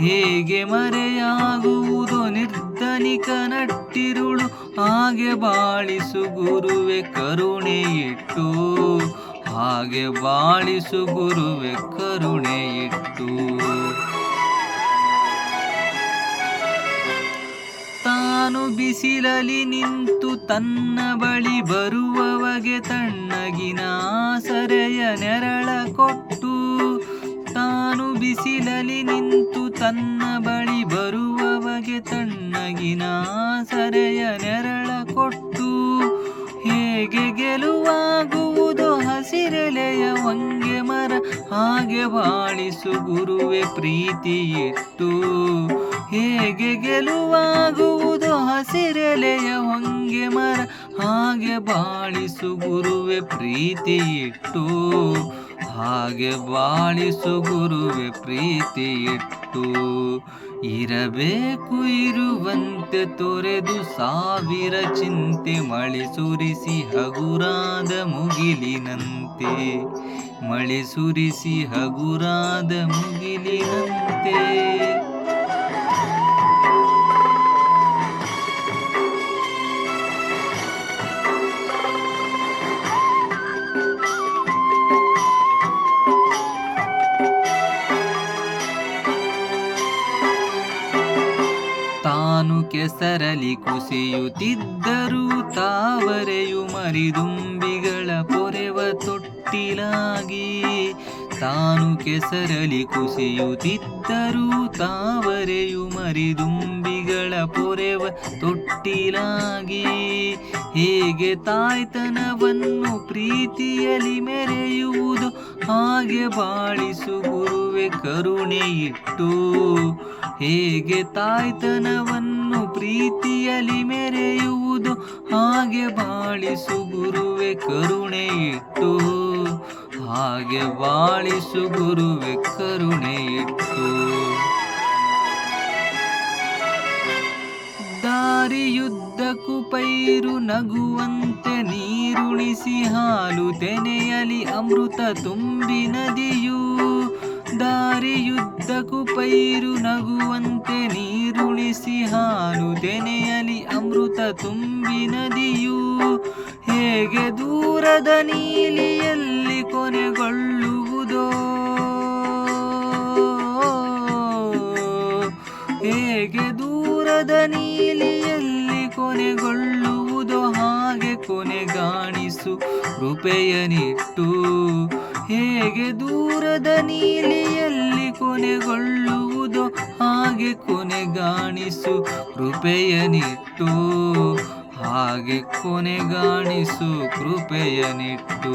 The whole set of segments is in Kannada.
ಹೇಗೆ ಮರೆಯಾಗುವುದು? ನಿರ್ಧನಿಕ ನಟ್ಟಿರುಳು ಹಾಗೆ ಬಾಳಿಸು ಗುರುವೆ ಕರುಣೆ ಇಟ್ಟು. ಹಾಗೆ ಬಾಳಿಸು ಗುರುವೆ ಕರುಣೆ ಇಟ್ಟು. ತಾನು ಬಿಸಿಲಲಿ ನಿಂತು ತನ್ನ ಬಳಿ ಬರುವವಗೆ ತಣ್ಣಗಿನ ಸರೆಯ ನೆರಳ ಕೊಟ್ಟು ಬಿಸಿಲಲಿ ನಿಂತು ತನ್ನ ಬಳಿ ಬರುವವಗೆ ತಣ್ಣಗಿನ ಸರೆಯ ನೆರಳ ಕೊಟ್ಟು, ಹೇಗೆ ಗೆಲುವಾಗುವುದು ಹಸಿರೆಲೆಯ ಒಂಗೆ ಮರ, ಹಾಗೆ ಬಾಳಿಸು ಗುರುವೆ ಪ್ರೀತಿ ಇಟ್ಟು ಹೇಗೆ ಗೆಲುವಾಗುವುದು ಹಸಿರೆಲೆಯ ಹೊಂಗೆ ಮರ, ಹಾಗೆ ಬಾಳಿಸು ಗುರುವೆ ಪ್ರೀತಿ ಇಟ್ಟು ಹಾಗೆ ಬಾಳಿಸು ಗುರುವೆ ಪ್ರೀತಿ ಇಟ್ಟು ಇರಬೇಕು ಇರುವಂತೆ ತೊರೆದು ಸಾವಿರ ಚಿಂತೆ ಮಳೆ ಸುರಿಸಿ ಹಗುರಾದ ಮುಗಿಲಿನಂತೆ. ಮಳೆ ಸುರಿಸಿ ಹಗುರಾದ ಮುಗಿಲಿನಂತೆ. ತಾನು ಕೆಸರಲಿ ಕುಸಿಯುತ್ತಿದ್ದರೂ ತಾವರೆಯು ಮರಿದುಂಬಿಗಳ ಪೊರೆವ ತೊಟ್ಟಿಲಾಗಿ ತಾನು ಕೆಸರಲಿ ಕುಸಿಯುತ್ತಿದ್ದರೂ ತಾವರೆಯು ಮರಿದುಂಬಿಗಳ ಪೊರೆವ ತೊಟ್ಟಿಲಾಗಿ. ಹೇಗೆ ತಾಯ್ತನವನ್ನು ಪ್ರೀತಿಯಲಿ ಮೆರೆಯುವುದು ಹಾಗೆ ಬಾಳಿಸು ಗುರುವೆ ಕರುಣೆ ಇಟ್ಟು ಹೇಗೆ ತಾಯ್ತನವನ್ನು ಪ್ರೀತಿಯಲಿ ಮೆರೆಯುವುದು ಹಾಗೆ ಬಾಳಿಸು ಗುರುವೆ ಕರುಣೆ ಇಟ್ಟು ಹಾಗೆ ಬಾಳಿಸು ಗುರುವೆ ಕರುಣೆ ಇಟ್ಟು ದಾರಿಯುದ್ದಕ್ಕೂ ಪೈರು ನಗುವಂತೆ ನೀರುಣಿಸಿ ಹಾಲು ತೆನೆಯಲಿ ಅಮೃತ ತುಂಬಿ ನದಿಯು. ದಾರಿಯುದ್ದಕ್ಕೂ ಪೈರು ನಗುವಂತೆ ನೀರುಣಿಸಿ ಹಾಲು ತೆನೆಯಲಿ ಅಮೃತ ತುಂಬಿ ನದಿಯು. ಹೇಗೆ ದೂರದ ನೀಲಿಯಲ್ಲಿ ಕೊನೆಗೊಳ್ಳುವುದೋ? ಹೇಗೆ ದೂರದ ನೀಲಿಯಲ್ಲಿ ಕೊನೆಗೊಳ್ಳುವುದೋ, ಹಾಗೆ ಕೊನೆಗಾಣಿಸು ಕೃಪೆಯನಿಟ್ಟು ಹೇಗೆ ದೂರದ ನೀಲಿಯಲ್ಲಿ ಕೊನೆಗೊಳ್ಳುವುದೋ, ಹಾಗೆ ಕೊನೆಗಾಣಿಸು ಕೃಪೆಯನಿಟ್ಟು ಹಾಗೆ ಕೊನೆಗಾಣಿಸು ಕೃಪೆಯನಿಟ್ಟು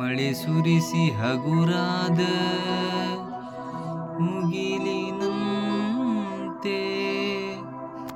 ಮಳೆ ಸುರಿಸಿ ಹಗುರಾದ